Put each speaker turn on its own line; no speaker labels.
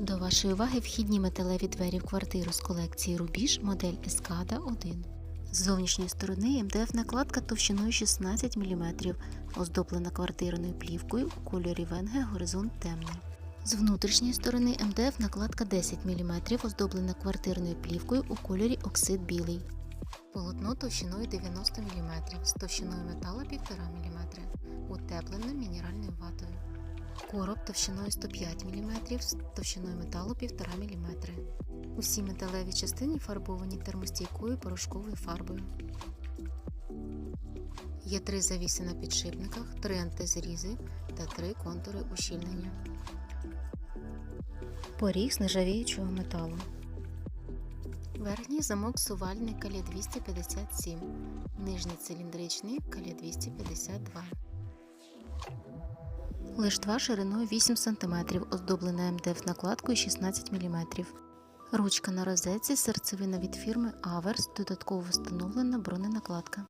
До вашої уваги вхідні металеві двері в квартиру з колекції Рубіж модель Ескада 1. З зовнішньої сторони МДФ накладка товщиною 16 мм, оздоблена квартирною плівкою у кольорі Венге горизонт темний. З внутрішньої сторони МДФ накладка 10 мм, оздоблена квартирною плівкою у кольорі оксид білий. Полотно товщиною 90 мм, з товщиною металу 1,5 мм, утеплене мінеральною ватою. Короб товщиною 105 мм, з товщиною металу 1,5 мм. Усі металеві частини фарбовані термостійкою порошковою фарбою. Є три завіси на підшипниках, три антизрізи та три контури ущільнення. Поріг з нержавіючого металу. Верхній замок сувальний калія 257, нижній циліндричний калія 252. Лиштва шириною 8 см, оздоблена МДФ накладкою 16 мм. Ручка на розетці серцевина від фірми Аверс, додатково встановлена броненакладка.